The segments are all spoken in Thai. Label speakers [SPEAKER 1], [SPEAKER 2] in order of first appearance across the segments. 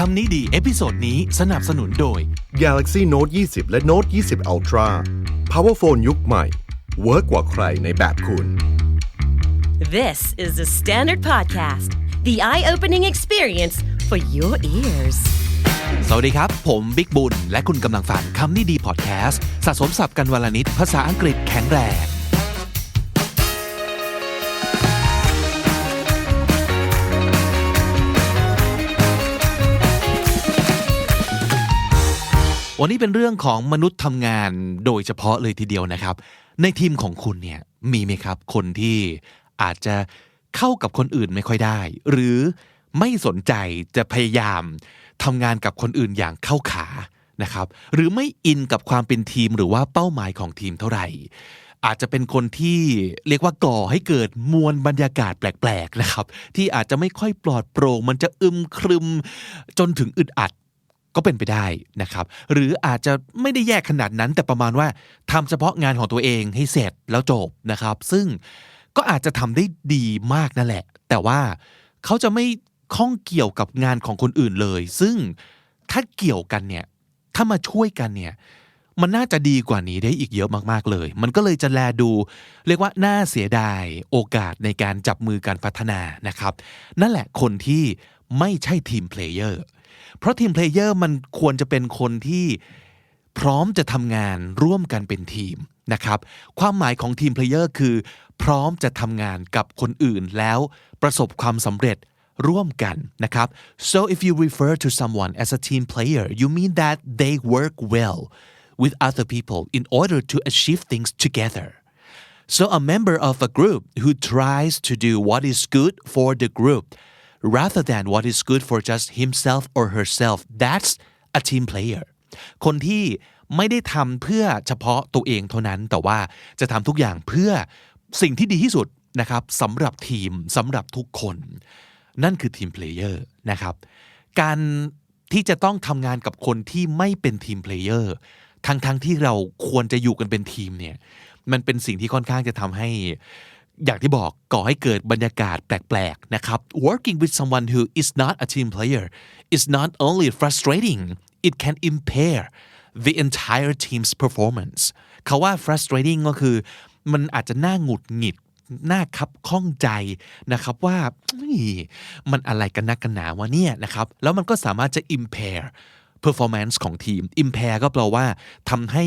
[SPEAKER 1] คำนี้ดีเอพิโซดนี้สนับสนุนโดย
[SPEAKER 2] Galaxy Note 20 และ Note 20 Ultra Powerphone ยุคใหม่เวิร์กกว่าใครในแบบคุณ
[SPEAKER 3] This is the Standard Podcast, the eye opening experience for your ears.
[SPEAKER 1] สวัสดีครับ ผมบิ๊กบุญ และคุณกำลังฟังคำนี้ดีพอดแคสต์สะสมสับกันวลนิดภาษาอังกฤษแข็งแรง วันนี้เป็นเรื่องของมนุษย์ทำงานโดยเฉพาะเลยทีเดียวนะครับ ในทีมของคุณเนี่ยมีไหมครับ คนที่อาจจะเข้ากับคนอื่นไม่ค่อยได้ หรือไม่สนใจจะพยายามทำงานกับคนอื่นอย่างเข้าขานะครับ หรือไม่อินกับความเป็นทีมหรือว่าเป้าหมายของทีมเท่าไหร่อาจจะเป็นคนที่เรียกว่าก่อให้เกิดมวลบรรยากาศแปลกๆนะครับ ที่อาจจะไม่ค่อยปลอดโปร่งมันจะอึมครึมจนถึงอึดอัด ก็เป็นไปได้นะครับ หรืออาจจะไม่ได้แยกขนาดนั้น แต่ประมาณว่าทำเฉพาะงานของตัวเองให้เสร็จแล้วจบนะครับ ซึ่งก็อาจจะทำได้ดีมากนั่นแหละ แต่ว่าเขาจะไม่ข้องเกี่ยวกับงานของคนอื่นเลย ซึ่งถ้าเกี่ยวกันเนี่ยถ้ามาช่วยกันเนี่ยมันน่าจะดีกว่านี้ได้อีกเยอะมากๆเลย มันก็เลยจะแลดู เรียกว่าน่าเสียดายโอกาสในการจับมือการพัฒนานะครับ นั่นแหละคนที่ไม่ใช่ทีมเพลเยอร์ เพราะทีมเพลเยอร์มันควรจะเป็นคนที่พร้อมจะทำงานร่วมกันเป็นทีมนะครับ ความหมายของทีมเพลเยอร์คือ พร้อมจะทำงานกับคนอื่นแล้วประสบความสำเร็จร่วมกันนะครับ so if you refer to someone as a team player you mean that they work well with other people in order to achieve things together So a member of a group who tries to do what is good for the group rather than what is good for just himself or herself that's a team player คนที่ไม่ได้ทำเพื่อเฉพาะตัวเองเท่านั้น แต่ว่าจะทำทุกอย่างเพื่อสิ่งที่ดีที่สุดนะครับสำหรับทีมสำหรับทุกคน นั่นคือทีมเพลเยอร์นะครับ การที่จะต้องทำงานกับคนที่ไม่เป็นทีมเพลเยอร์ทั้งๆที่เราควรจะอยู่กันเป็นทีมเนี่ยมันเป็นสิ่งที่ค่อนข้างจะทำให้ อย่างที่บอกก่อให้เกิดบรรยากาศแปลกๆนะครับ working with someone who is not a team player is not only frustrating it can impair the entire team's performance เขาว่า frustrating ก็คือ มันอาจจะน่าหงุดหงิดน่าคับข้องใจนะครับว่ามันอะไรกันนักกันหนาวะเนี่ยนะครับ แล้วมันก็สามารถจะ impair performance ของทีม impair ก็แปลว่าทำให้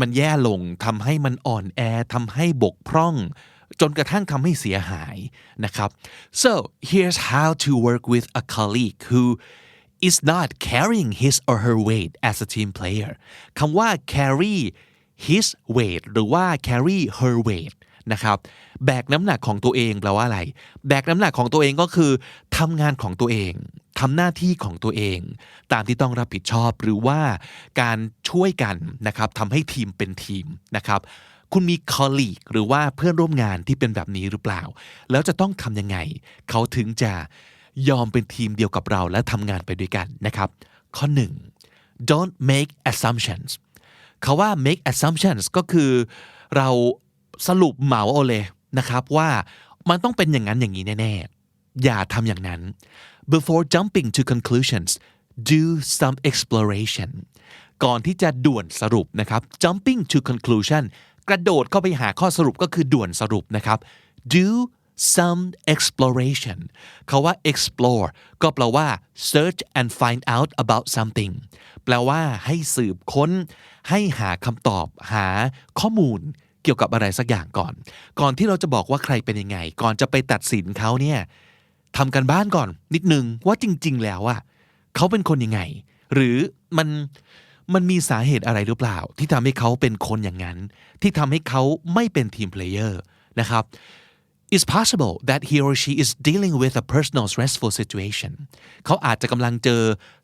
[SPEAKER 1] มันแย่ลงทำให้มันอ่อนแอทำให้บกพร่อง จนกระทั่งทำให้เสียหายนะครับ so here's how to work with a colleague who is not carrying his or her weight as a team player คำว่า carry his weight หรือว่า carry her weight นะครับแบกน้ำหนักของตัวเองแปลว่าอะไร แบกน้ำหนักของตัวเองก็คือทำงานของตัวเองทำหน้าที่ของตัวเอง ตามที่ต้องรับผิดชอบหรือว่าการช่วยกันนะครับทำให้ทีมเป็นทีมนะครับ คุณมี colleague หรือว่าเพื่อนร่วมงานที่เป็นแบบนี้หรือเปล่า แล้วจะต้องทำยังไง เขาถึงจะยอมเป็นทีมเดียวกับเราและทำงานไปด้วยกันนะครับ ข้อ 1 don't make assumptions เขาว่า make assumptions ก็คือเราสรุปเหมาเอาเลยนะครับว่ามันต้องเป็นอย่างนั้นอย่างนี้แน่ๆ อย่าทำอย่างนั้น before jumping to conclusions do some exploration ก่อนที่จะด่วนสรุปนะครับ jumping to conclusion กระโดดเข้าไปหาข้อสรุปก็คือด่วนสรุปนะครับ do some exploration เขาว่า explore ก็แปลว่า search and find out about something แปลว่าให้สืบค้น ให้หาคำตอบหาข้อมูลเกี่ยวกับอะไรสักอย่างก่อน ก่อนที่เราจะบอกว่าใครเป็นยังไง ก่อนจะไปตัดสินเขาเนี่ยทำกันบ้านก่อนนิดนึงว่าจริง ๆ แล้วอะเขาเป็นคนยังไง หรือมัน มันมีสาเหตุอะไรหรือเปล่า ที่ทำให้เขาเป็นคนอย่างนั้น ที่ทำให้เขาไม่เป็นทีมเพลเยอร์นะครับ It's possible that he or she is dealing with a personal stressful situation เขาอาจจะกำลังเจอ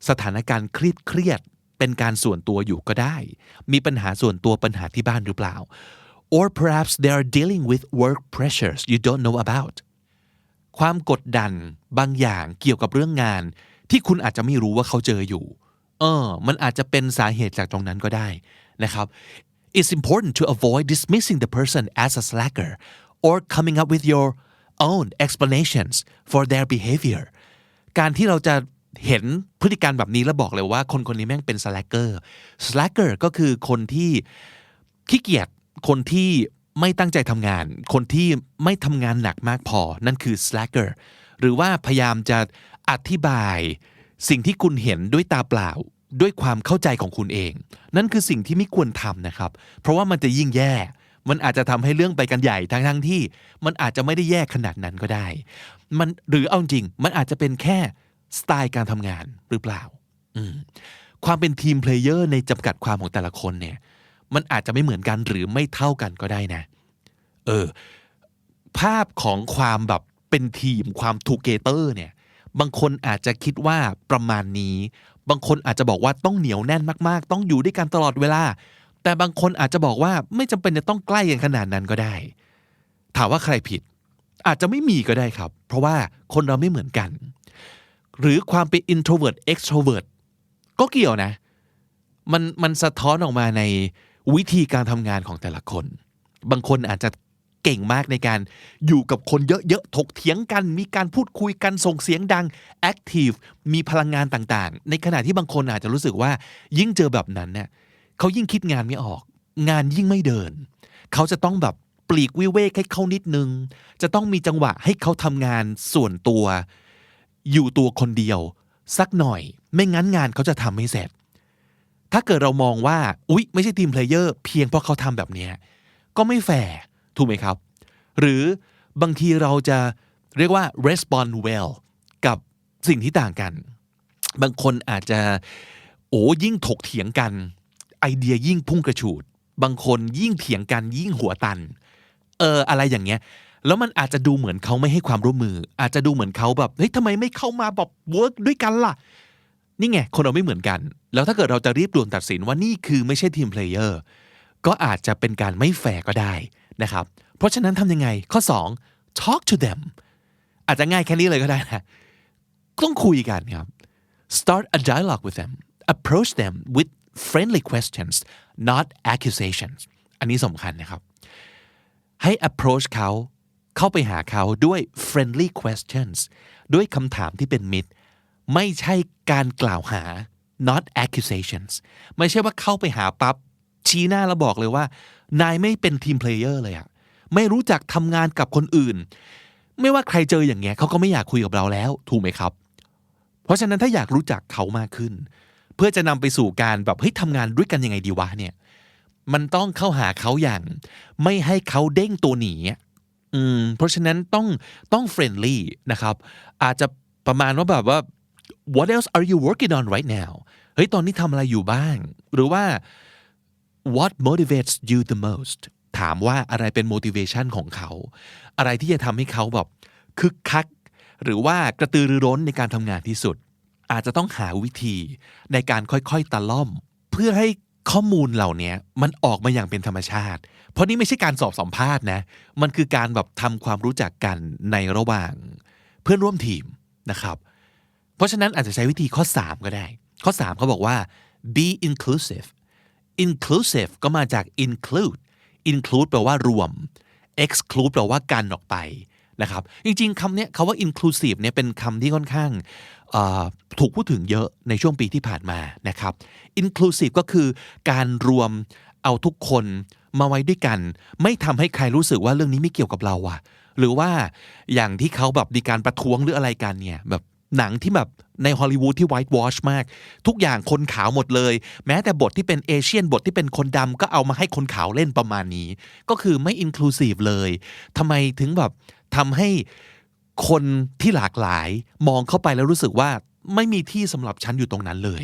[SPEAKER 1] สถานการณ์เครียดเครียดๆเป็นการส่วนตัวอยู่ก็ได้ มีปัญหาส่วนตัวปัญหาที่บ้านหรือเปล่า or perhaps they are dealing with work pressures you don't know about ความกดดันบางอย่างเกี่ยวกับเรื่องงาน ที่คุณอาจจะไม่รู้ว่าเขาเจออยู่ เออมันอาจจะเป็นสาเหตุจากตรงนั้นก็ได้นะครับ It's important to avoid dismissing the person as a slacker or coming up with your own explanations for their behavior การที่เราจะเห็นพฤติการแบบนี้แล้วบอกเลยว่าคนคนนี้แม่งเป็น slacker slacker ก็คือคนที่ขี้เกียจคนที่ไม่ตั้งใจทำงาน คนที่ไม่ทำงานหนักมากพอ นั่นคือ slacker หรือว่าพยายามจะอธิบายสิ่งที่คุณเห็นด้วยตาเปล่า ด้วยความเข้าใจของคุณเอง นั่นคือสิ่งที่ไม่ควรทำนะครับ เพราะว่ามันจะยิ่งแย่ มันอาจจะทำให้เรื่องไปกันใหญ่ทั้งทั้งที่ มันอาจจะไม่ได้แย่ขนาดนั้นก็ได้ มันหรือเอาจริง มันอาจจะเป็นแค่สไตล์การทำงานหรือเปล่าอืความเป็นทีมเพลเยอร์ในจำกัดความของแต่ละคนเนี่ย มันอาจจะไม่เหมือนกันหรือไม่เท่ากันก็ได้นะ เออ ภาพของความแบบเป็นทีมความทูเกเตอร์เนี่ย บางคนอาจจะคิดว่าประมาณนี้ บางคนอาจจะบอกว่าต้องเหนียวแน่นมากๆ ต้องอยู่ด้วยกันตลอดเวลา แต่บางคนอาจจะบอกว่าไม่จำเป็นจะต้องใกล้กันขนาดนั้นก็ได้ ถามว่าใครผิด อาจจะไม่มีก็ได้ครับ เพราะว่าคนเราไม่เหมือนกัน หรือความเป็น introvert extrovert ก็เกี่ยวนะ มันมันสะท้อนออกมาในวิธีการทำงานของแต่ละคน บางคนอาจจะ เก่งมากในการอยู่กับคนเยอะๆ ถกเถียงกัน มีการพูดคุยกันส่งเสียงดัง active มีพลังงานต่างๆ ในขณะที่บางคนอาจจะรู้สึกว่า ยิ่งเจอแบบนั้นเนี่ยเขายิ่งคิดงานไม่ออก งานยิ่งไม่เดิน เขาจะต้องแบบปลีกวิเวกให้เขานิดนึง จะต้องมีจังหวะให้เขาทำงานส่วนตัว อยู่ตัวคนเดียว สักหน่อย ไม่งั้นงานเขาจะทำไม่เสร็จ ถ้าเกิดเรามองว่า อุ๊ย ไม่ใช่ทีมเพลเยอร์เพียงเพราะเขาทำแบบนี้ก็ไม่แฟร์ ถูกไหมครับ หรือบางทีเราจะเรียกว่า respond well กับสิ่งที่ต่างกัน บางคนอาจจะโอ้ยิ่งถกเถียงกัน ไอเดียยิ่งพุ่งกระฉูด บางคนยิ่งเถียงกันยิ่งหัวตัน เอออะไรอย่างเงี้ย แล้วมันอาจจะดูเหมือนเขาไม่ให้ความร่วมมือ อาจจะดูเหมือนเขาแบบเฮ้ยทำไมไม่เข้ามาแบบเวิร์กด้วยกันล่ะ นี่ไงคนเราไม่เหมือนกัน แล้วถ้าเกิดเราจะรีบด่วนตัดสินว่านี่คือไม่ใช่ทีมเพลเยอร์ก็อาจจะเป็นการไม่แฟร์ก็ได้ นะครับ เพราะฉะนั้นทำยังไงข้อ 2 talk to them อาจจะง่ายแค่นี้เลยก็ได้นะต้องคุยกันครับ start a dialogue with them approach them with friendly questions not accusations อันนี้สำคัญนะครับ ให้ approach เขาเข้าไปหาเขาด้วย friendly questions ด้วยคำถามที่เป็นมิตร ไม่ใช่การกล่าวหา not accusations ไม่ใช่ว่าเข้าไปหาปั๊บชี้หน้าแล้วบอกเลยว่า นายไม่เป็นทีมเพลเยอร์เลยอะไม่รู้จักทำงานกับคนอื่น ไม่ว่าใครเจออย่างเงี้ยเขาก็ไม่อยากคุยกับเราแล้ว ถูกไหมครับ เพราะฉะนั้นถ้าอยากรู้จักเขามากขึ้น เพื่อจะนำไปสู่การแบบเฮ้ยทำงานด้วยกันยังไงดีวะเนี่ย มันต้องเข้าหาเขาอย่าง ไม่ให้เขาเด้งตัวหนีอืมเพราะฉะนั้นต้องต้องเฟรนลี่นะครับ อาจจะประมาณว่าแบบว่า what else are you working on right now เฮ้ยตอนนี้ทำอะไรอยู่บ้าง หรือว่า what motivates you the most ถามว่าอะไรเป็น motivation ของเขา อะไรที่จะทำให้เขาแบบคึกคัก หรือว่ากระตือรือร้นในการทำงานที่สุด อาจจะต้องหาวิธีในการค่อยๆตะล่อม เพื่อให้ข้อมูลเหล่านี้มันออกมาอย่างเป็นธรรมชาติ เพราะนี่ไม่ใช่การสอบสัมภาษณ์นะ มันคือการแบบทำความรู้จักกันในระหว่าง เพื่อนร่วมทีมนะครับ เพราะฉะนั้นอาจจะใช้วิธีข้อ 3 ก็ได้ ข้อ 3 เขาบอกว่า be inclusive inclusive ก็มาจาก include include แปลว่ารวม exclude แปลว่ากันออกไปนะครับ จริงๆคำนี้คำว่า inclusive เนี่ยเป็นคำที่ค่อนข้างถูกพูดถึงเยอะในช่วงปีที่ผ่านมานะครับ inclusive ก็คือการรวมเอาทุกคนมาไว้ด้วยกัน ไม่ทำให้ใครรู้สึกว่าเรื่องนี้ไม่เกี่ยวกับเราอะหรือว่าอย่างที่เขาแบบมีการประท้วงหรืออะไรกันเนี่ยแบบ หนังที่แบบในฮอลลีวูดที่ white wash มาก ทุกอย่างคนขาวหมดเลย แม้แต่บทที่เป็นเอเชียนบทที่เป็นคนดำก็เอามาให้คนขาวเล่นประมาณนี้ ก็คือไม่ inclusive เลยทำไมถึงแบบทำให้คนที่หลากหลายมองเข้าไปแล้วรู้สึกว่าไม่มีที่สำหรับฉันอยู่ตรงนั้นเลย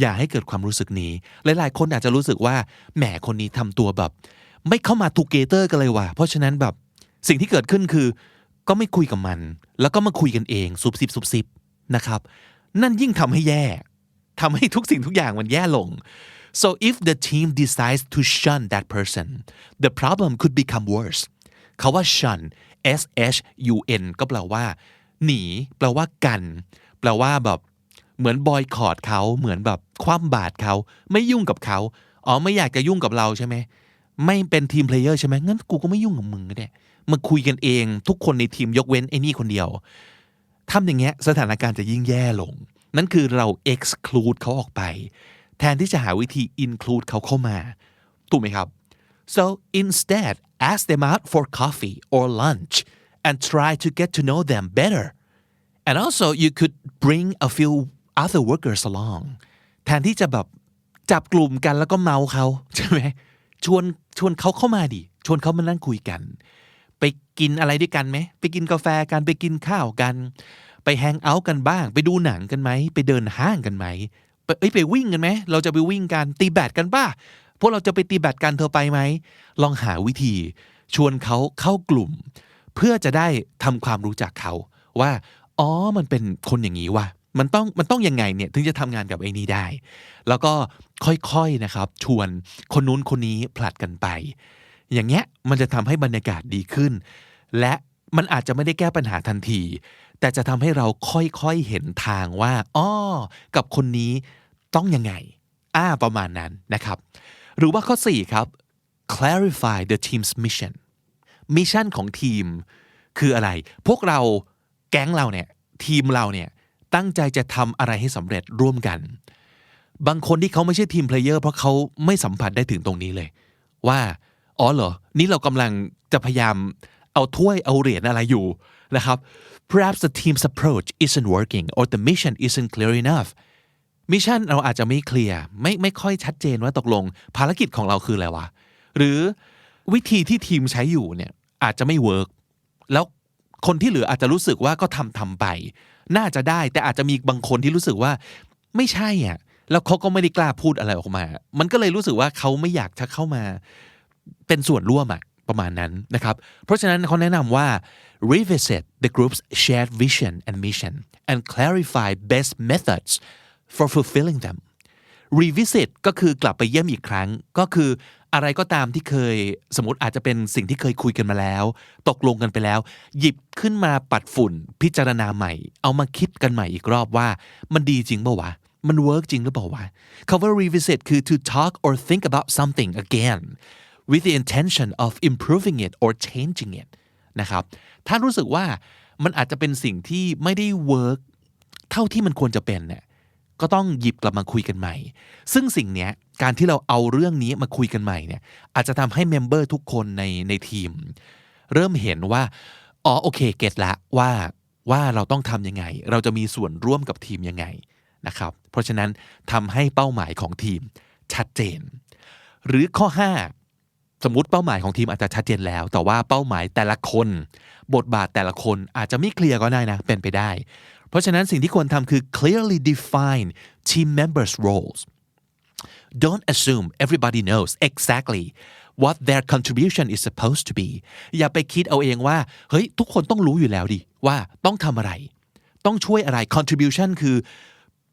[SPEAKER 1] อย่าให้เกิดความรู้สึกนี้หลายๆ คนอาจจะรู้สึกว่าแหมคนนี้ทำตัวแบบ ไม่เข้ามาทูเกเตอร์กันเลยว่ะเพราะฉะนั้นแบบสิ่งที่เกิดขึ้นคือ ก็ไม่คุยกับมัน แล้วก็มาคุยกันเองซุบซิบซุบซิบนะครับ นั่นยิ่งทำให้แย่ทำให้ทุกสิ่งทุกอย่างมันแย่ลง so if the team decides to shun that person the problem could become worse คาว่า shun s h u n ก็แปลว่า หนี แปลว่ากัน แปลว่าแบบเหมือนบอยคอรดเขาเหมือนแบบคว่ำบาตรเขาไม่ยุ่งกับเขาอ๋อไม่อยากจะยุ่งกับเราใช่ไหมไม่เป็นทีมเพลเยอร์ใช่ไหมงั้นกูก็ไม่ยุ่งกับมึงก็ได้ มาคุยกันเอง ทุกคนในทีมยกเว้นไอ้นี่คนเดียวทำอย่างเงี้ยสถานการณ์จะยิ่งแย่ลง นั่นคือเรา exclude เขาออกไป แทนที่จะหาวิธี include เขาเข้ามา ถูกไหมครับ so instead ask them out for coffee or lunch and try to get to know them better and also you could bring a few other workers along แทนที่จะแบบจับกลุ่มกันแล้วก็เมาเขาใช่ไหมชวนชวนเขาเข้ามาดิชวนเขามานั่งคุยกัน ไปกินอะไรด้วยกันไหม ไปกินกาแฟกันไปกินข้าวกัน ไปแฮงเอาท์กันบ้าง ไปดูหนังกันไหม ไปเดินห้างกันไหมไปเอ้ยไปวิ่งกันไหม เราจะไปวิ่งกันตีแบดกันป่ะพวกเราจะไปตีแบดกันเธอไปไหม ลองหาวิธีชวนเขาเข้ากลุ่ม เพื่อจะได้ทำความรู้จักเขาว่า อ๋อมันเป็นคนอย่างนี้ว่ะมันต้องมันต้องยังไงเนี่ยถึงจะทำงานกับไอ้นี้ได้ แล้วก็ค่อยๆนะครับ ชวนคนนู้นคนนี้ผลัดกันไป อย่างเงี้ยมันจะทำให้บรรยากาศดีขึ้น และมันอาจจะไม่ได้แก้ปัญหาทันที แต่จะทำให้เราค่อยๆเห็นทางว่าอ้อกับคนนี้ต้องยังไงอ่าประมาณนั้นนะครับ หรือว่าข้อ 4 ครับ clarify the team's mission มิชชั่นของทีม คืออะไร พวกเราแก๊งเราเนี่ย ทีมเราเนี่ย ตั้งใจจะทำอะไรให้สำเร็จร่วมกัน บางคนที่เขาไม่ใช่ทีมเพลเยอร์เพราะเขาไม่สัมผัสได้ถึงตรงนี้เลย ว่า อ๋อเหรอ นี่เรากำลังจะพยายามเอาถ้วยเอาเหรียญอะไรอยู่นะครับ perhaps the team's approach isn't working or the mission isn't clear enough มิชชั่นเราอาจจะไม่เคลียร์ไม่ไม่ค่อยชัดเจนว่าตกลง ภารกิจของเราคืออะไรวะ หรือวิธีที่ทีมใช้อยู่เนี่ยอาจจะไม่เวิร์กแล้วคนที่เหลืออาจจะรู้สึกว่าก็ทำทำไป น่าจะได้แต่อาจจะมีบางคนที่รู้สึกว่าไม่ใช่อะแล้วเขาก็ไม่ได้กล้าพูดอะไรออกมา มันก็เลยรู้สึกว่าเขาไม่อยากจะเข้ามา เป็นส่วนร่วมอะประมาณนั้นนะครับ เพราะฉะนั้นเขาแนะนำว่า revisit the group's shared vision and mission and clarify best methods for fulfilling them revisit ก็คือกลับไปเยี่ยมอีกครั้ง ก็คืออะไรก็ตามที่เคยสมมติอาจจะเป็นสิ่งที่เคยคุยกันมาแล้ว ตกลงกันไปแล้ว หยิบขึ้นมาปัดฝุ่นพิจารณาใหม่ เอามาคิดกันใหม่อีกรอบว่า มันดีจริงเปล่าวะมันเวิร์กจริงหรือเปล่าวะคำว่า revisit คือ to talk or think about something again with the intention of improving it or changing it นะครับถ้ารู้สึกว่ามันอาจจะเป็นสิ่งที่ไม่ได้เวิร์กเท่าที่มันควรจะเป็นเนี่ยก็ต้องหยิบกลับมาคุยกันใหม่ ซึ่งสิ่งเนี้ยการที่เราเอาเรื่องนี้มาคุยกันใหม่เนี่ยอาจจะทำให้เมมเบอร์ทุกคนในในทีม เริ่มเห็นว่าอ๋อโอเคเก็ตละว่าว่าเราต้องทำยังไง เราจะมีส่วนร่วมกับทีมยังไงนะครับเพราะฉะนั้นทำให้เป้าหมายของทีมชัดเจน หรือข้อ 5 สมมติเป้าหมายของทีมอาจจะชัดเจนแล้ว แต่ว่าเป้าหมายแต่ละคน บทบาทแต่ละคนอาจจะไม่เคลียร์ก็ได้นะ เป็นไปได้ เพราะฉะนั้นสิ่งที่ควรทำคือ clearly define team members roles don't assume everybody knows exactly what their contribution is supposed to be อย่าไปคิดเอาเองว่า เฮ้ย ทุกคนต้องรู้อยู่แล้วดิ ว่าต้องทำอะไร ต้องช่วยอะไร contribution คือ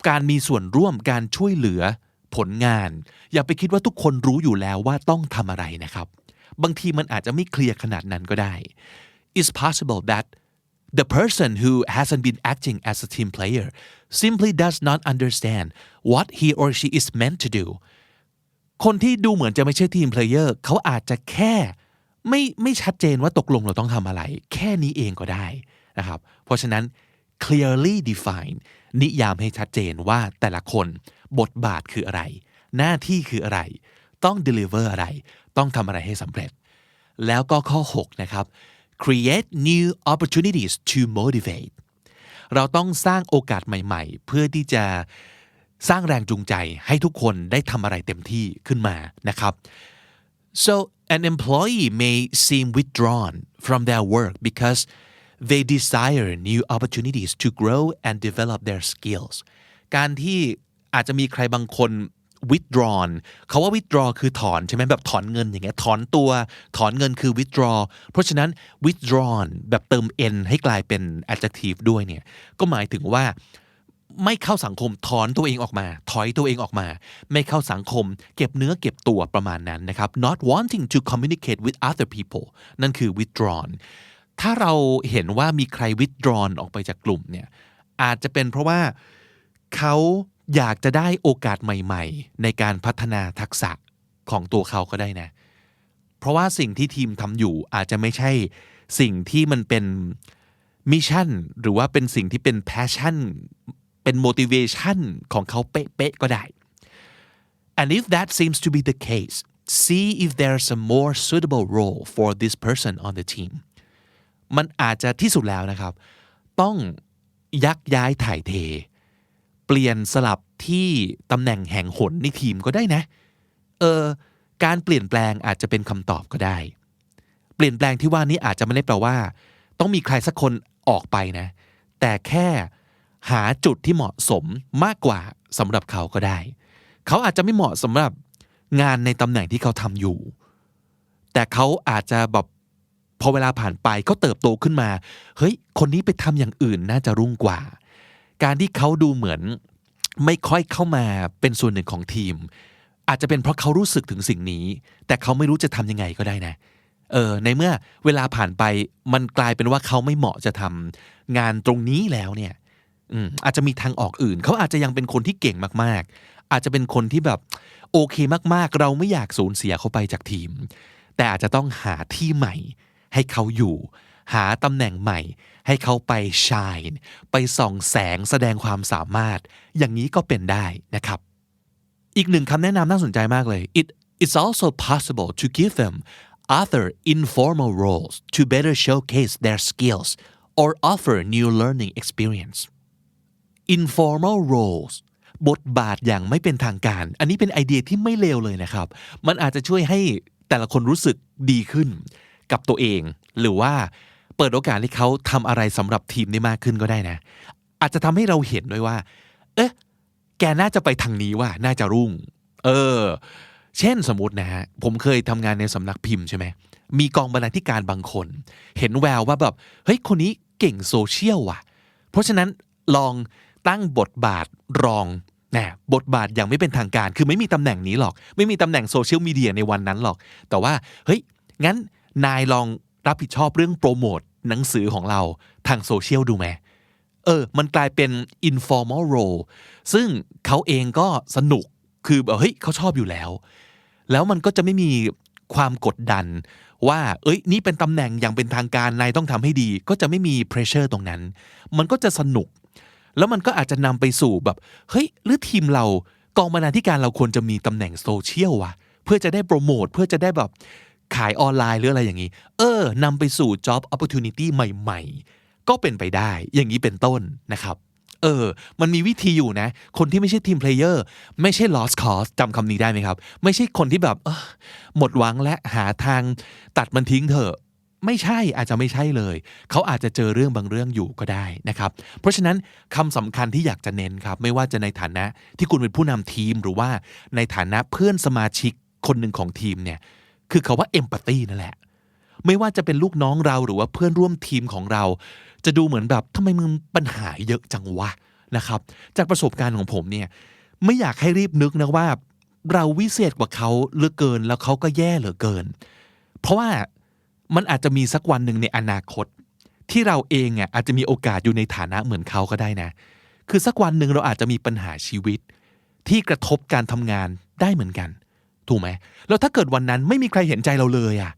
[SPEAKER 1] การมีส่วนร่วมการช่วยเหลือ ผลงาน อย่าไปคิดว่าทุกคนรู้อยู่แล้วว่าต้องทำอะไรนะครับ บางทีมันอาจจะไม่เคลียร์ขนาดนั้นก็ได้ It's possible that the person who hasn't been acting as a team player simply does not understand what he or she is meant to do คนที่ดูเหมือนจะไม่ใช่ทีมเพลเยอร์เขาอาจจะแค่ไม่ไม่ชัดเจนว่าตกลงเราต้องทำอะไร แค่นี้เองก็ได้นะครับ เพราะฉะนั้น clearly define นิยามให้ชัดเจนว่าแต่ละคน บทบาทคืออะไร หน้าที่คืออะไร ต้อง deliver อะไร ต้องทำอะไรให้สำเร็จ แล้วก็ข้อ 6 นะครับ create new opportunities to motivate เราต้องสร้างโอกาสใหม่ๆ เพื่อที่จะสร้างแรงจูงใจให้ทุกคนได้ทำอะไรเต็มที่ขึ้นมานะครับ so an employee may seem withdrawn from their work because they desire new opportunities to grow and develop their skills การที่ อาจจะมีใครบางคน withdrawn เขาว่า withdraw คือถอนใช่ไหมแบบถอนเงินอย่างเงี้ยถอนตัว ถอนเงินคือ withdraw เพราะฉะนั้น withdrawn แบบเติม n ให้กลายเป็น adjective ด้วยเนี่ยก็หมายถึงว่าไม่เข้าสังคมถอนตัวเองออกมา ถอยตัวเองออกมา ไม่เข้าสังคม เก็บเนื้อเก็บตัวประมาณนั้นนะครับ not wanting to communicate with other people นั่นคือ withdrawn ถ้าเราเห็นว่ามีใคร withdrawn ออกไปจากกลุ่มเนี่ยอาจจะเป็นเพราะว่าเขา อยากจะได้โอกาสใหม่ ๆ ในการพัฒนาทักษะของตัวเขาก็ได้นะ เพราะว่าสิ่งที่ทีมทำอยู่อาจจะไม่ใช่สิ่งที่มันเป็นมิชชั่นหรือว่าเป็นสิ่งที่เป็นแพชชั่นเป็น motivation ของเขาเป๊ะๆก็ได้ and if that seems to be the case see if there's a more suitable role for this person on the team มันอาจจะที่สุดแล้วนะครับ ต้องยักย้ายถ่ายเท เปลี่ยนสลับที่ตำแหน่งแห่งหนในทีมก็ได้นะ เออ การเปลี่ยนแปลงอาจจะเป็นคำตอบก็ได้ เปลี่ยนแปลงที่ว่านี้อาจจะไม่ได้แปลว่า ต้องมีใครสักคนออกไปนะ แต่แค่หาจุดที่เหมาะสมมากกว่าสำหรับเขาก็ได้ เขาอาจจะไม่เหมาะสำหรับงานในตำแหน่งที่เขาทำอยู่ แต่เขาอาจจะแบบพอเวลาผ่านไปเขาเติบโตขึ้นมา เฮ้ย คนนี้ไปทำอย่างอื่นน่าจะรุ่งกว่า การที่เขาดูเหมือนไม่ค่อยเข้ามาเป็นส่วนหนึ่งของทีม อาจจะเป็นเพราะเขารู้สึกถึงสิ่งนี้ แต่เขาไม่รู้จะทำยังไงก็ได้นะเออในเมื่อเวลาผ่านไปมันกลายเป็นว่าเขาไม่เหมาะจะทำงานตรงนี้แล้วเนี่ยอืมอาจจะมีทางออกอื่น เขาอาจจะยังเป็นคนที่เก่งมากๆ อาจจะเป็นคนที่แบบโอเคมากๆ เราไม่อยากสูญเสียเขาไปจากทีม แต่อาจจะต้องหาที่ใหม่ให้เขาอยู่ หาตำแหน่งใหม่ ให้เขาไป shine ไปส่องแสงแสดงความสามารถ อย่างนี้ก็เป็นได้นะครับ อีกหนึ่งคำแนะนำน่าสนใจมากเลย it it's also possible to give them other informal roles to better showcase their skills or offer new learning experience informal roles บทบาทอย่างไม่เป็นทางการ อันนี้เป็นไอเดียที่ไม่เลวเลยนะครับ มันอาจจะช่วยให้แต่ละคนรู้สึกดีขึ้นกับตัวเอง หรือว่า เปิดโอกาสให้เขาทำอะไรสำหรับทีมได้มากขึ้นก็ได้นะ อาจจะทำให้เราเห็นด้วยว่า เอ๊ะแกน่าจะไปทางนี้ว่าน่าจะรุ่ง เออ เช่นสมมตินะฮะผมเคยทำงานในสำนักพิมพ์ใช่ไหมมีกองบรรณาธิการบางคน เห็นแววว่าแบบเฮ้ยคนนี้เก่งโซเชียลว่ะ เพราะฉะนั้นลองตั้งบทบาทรองนะบทบาทอย่างไม่เป็นทางการ คือไม่มีตำแหน่งนี้หรอก ไม่มีตำแหน่งโซเชียลมีเดียในวันนั้นหรอก แต่ว่า เฮ้ย งั้นนายลอง รับผิดชอบเรื่องโปรโมทหนังสือของเราทางโซเชียลดูไหมเออ มันกลายเป็น informal role ซึ่งเขาเองก็สนุกคือแบบเฮ้ยเขาชอบอยู่แล้ว แล้วมันก็จะไม่มีความกดดันว่า เอ้ย นี่เป็นตำแหน่งอย่างเป็นทางการนายต้องทำให้ดี ก็จะไม่มี pressure ตรงนั้น มันก็จะสนุก แล้วมันก็อาจจะนำไปสู่แบบ เฮ้ย หรือทีมเรากองบรรณาธิการเราควรจะมีตำแหน่งโซเชียลวะเพื่อจะได้โปรโมทเพื่อจะได้แบบ ขายออนไลน์หรืออะไรอย่างนี้ เออนำไปสู่ job opportunity ใหม่ ๆ ก็เป็นไปได้ อย่างนี้เป็นต้นนะครับ เออ มันมีวิธีอยู่นะ คนที่ไม่ใช่ทีมเพลเยอร์ไม่ใช่ lost cause จำคำนี้ได้ไหมครับ ไม่ใช่คนที่แบบออหมดหวังและหาทางตัดมันทิ้งเถอะไม่ใช่อาจจะไม่ใช่เลย เขาอาจจะเจอเรื่องบางเรื่องอยู่ก็ได้นะครับ เพราะฉะนั้นคำสำคัญที่อยากจะเน้นครับ ไม่ว่าจะในฐานะที่คุณเป็นผู้นำทีมหรือว่าในฐานะเพื่อนสมาชิกคนหนึ่งของทีมเนี่ย คือคาว่า empathy นั่นแหละ ไม่ว่าจะเป็นลูกน้องเราหรือว่าเพื่อนร่วมทีมของเรา จะดูเหมือนแบบทำไมมึงปัญหาเยอะจังวะนะครับ จากประสบการณ์ของผมเนี่ยไม่อยากให้รีบนึกนะว่า เราวิเศษกว่าเขาเหลือเกินแล้วเขาก็แย่เหลือเกิน เพราะว่ามันอาจจะมีสักวันหนึ่งในอนาคต ที่เราเองอะอาจจะมีโอกาสอยู่ในฐานะเหมือนเขาก็ได้นะ คือสักวันหนึ่งเราอาจจะมีปัญหาชีวิต ที่กระทบการทำงานได้เหมือนกัน ถูกไหมแล้วถ้าเกิดวันนั้นไม่มีใครเห็นใจเราเลยอะ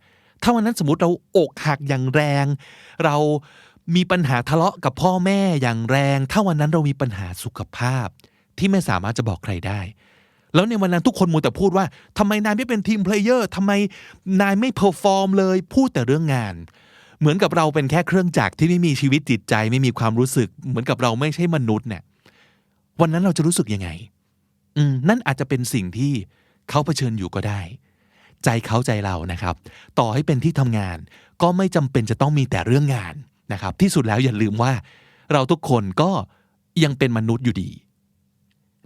[SPEAKER 1] ถ้าวันนั้นสมมติเราอกหักอย่างแรง เรามีปัญหาทะเลาะกับพ่อแม่อย่างแรง ถ้าวันนั้นเรามีปัญหาสุขภาพ ที่ไม่สามารถจะบอกใครได้ แล้วในวันนั้นทุกคนมัวแต่พูดว่าทำไมนายไม่เป็นทีมเพลเยอร์ทำไมนายไม่เพอร์ฟอร์มเลยพูดแต่เรื่องงาน เหมือนกับเราเป็นแค่เครื่องจักรที่ไม่มีชีวิตจิตใจไม่มีความรู้สึก เหมือนกับเราไม่ใช่มนุษย์เนี่ยวันนั้นเราจะรู้สึกยังไง อืมนั่นอาจจะเป็นสิ่งที่ เขาเผชิญอยู่ก็ได้ ใจเขาใจเรานะครับ ต่อให้เป็นที่ทำงาน ก็ไม่จำเป็นจะต้องมีแต่เรื่องงานนะครับ ที่สุดแล้วอย่าลืมว่า เราทุกคนก็ยังเป็นมนุษย์อยู่ดี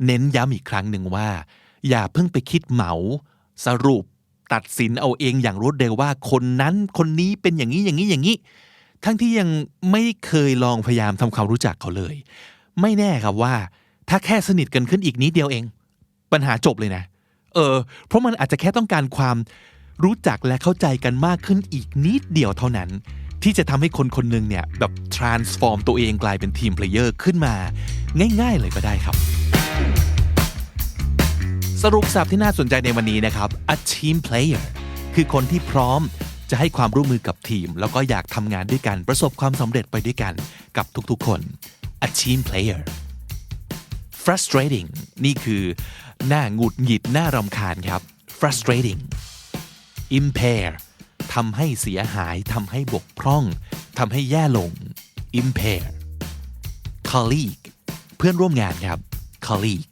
[SPEAKER 1] เน้นย้ำอีกครั้งหนึ่งว่า อย่าเพิ่งไปคิดเหมา สรุป ตัดสินเอาเองอย่างรวดเร็วว่า คนนั้นคนนี้เป็นอย่างนี้อย่างนี้อย่างนี้ ทั้งที่ยังไม่เคยลองพยายามทำความรู้จักเขาเลย ไม่แน่ครับว่า ถ้าแค่สนิทกันขึ้นอีกนิดเดียวเอง ปัญหาจบเลยนะ เออ เพราะมันอาจจะแค่ต้องการความรู้จักและเข้าใจกันมากขึ้นอีกนิดเดียวเท่านั้น ที่จะทำให้คนคนหนึ่งเนี่ยแบบ transform ตัวเองกลายเป็นทีมเพลเยอร์ขึ้นมา ง่ายๆเลยก็ได้ครับ สรุปสับที่น่าสนใจในวันนี้นะครับ a team player คือคนที่พร้อมจะให้ความร่วมมือกับทีม แล้วก็อยากทำงานด้วยกันประสบความสำเร็จไปด้วยกันกับทุกๆคน a team player frustrating นี่คือ น้าหงุดหงิดหน้ารำคาญครับ frustrating impair ทำให้เสียหายทำให้บกพร่องทำให้แย่ลง impair colleague เพื่อนร่วมงานครับ colleague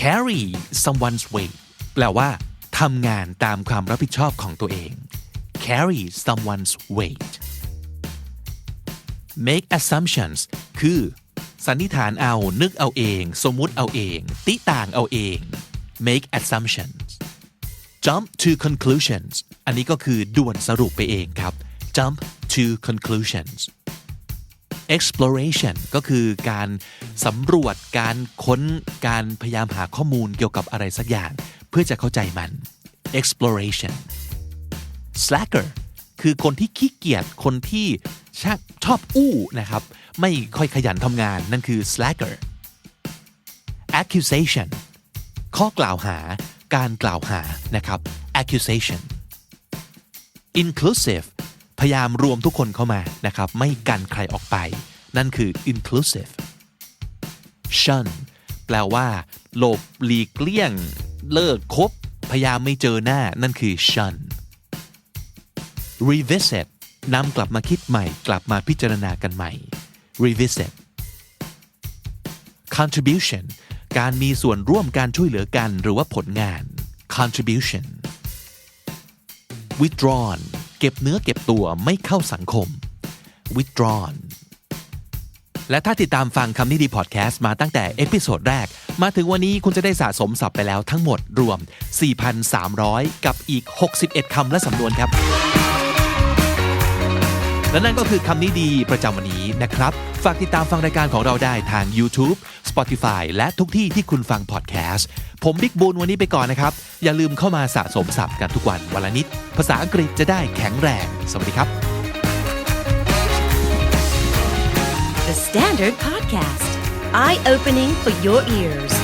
[SPEAKER 1] carry someone's weight แปลว่าทำงานตามความรับผิดชอบของตัวเอง carry someone's weight make assumptions คือ สันนิษฐานเอา นึกเอาเอง สมมุติเอาเอง ติต่างเอาเอง make assumptions jump to conclusions อันนี้ก็คือด่วนสรุปไปเองครับ jump to conclusions exploration ก็คือการสำรวจการค้นการพยายามหาข้อมูลเกี่ยวกับอะไรสักอย่าง เพื่อจะเข้าใจมัน exploration slacker คือคนที่ขี้เกียจคนที่ชักชอบอู้นะครับ ไม่ค่อยขยันทำงานนั่นคือ slacker accusation ข้อกล่าวหา การกล่าวหานะครับ accusation inclusive พยายามรวมทุกคนเข้ามานะครับ ไม่กันใครออกไป นั่นคือ inclusive shun แปลว่า หลบหลีกเลี่ยง เลิกคบ พยายามไม่เจอหน้า นั่นคือ shun revisit นำกลับมาคิดใหม่ กลับมาพิจารณากันใหม่ revisit contribution การมีส่วนร่วมการช่วยเหลือกันหรือว่าผลงาน contribution withdrawn เก็บเนื้อเก็บตัวไม่เข้าสังคม withdrawn และถ้าติดตามฟังคำนี้ดีพอดแคสต์มาตั้งแต่เอพิโซดแรก มาถึงวันนี้คุณจะได้สะสมศัพท์ไปแล้วทั้งหมดรวม 4,300 กับอีก 61คำและสำนวนครับ และนั่นก็คือคำนี้ดีประจำวันนี้นะครับ ฝากติดตามฟังรายการของเราได้ทาง YouTube Spotify และทุกที่ที่คุณฟังพอดแคสต์ ผมบิ๊กบูลวันนี้ไปก่อนนะครับ อย่าลืมเข้ามาสะสมศัพท์กันทุกวันวันละนิด ภาษาอังกฤษจะได้แข็งแรง สวัสดีครับ
[SPEAKER 3] The Standard Podcast, eye opening for your ears.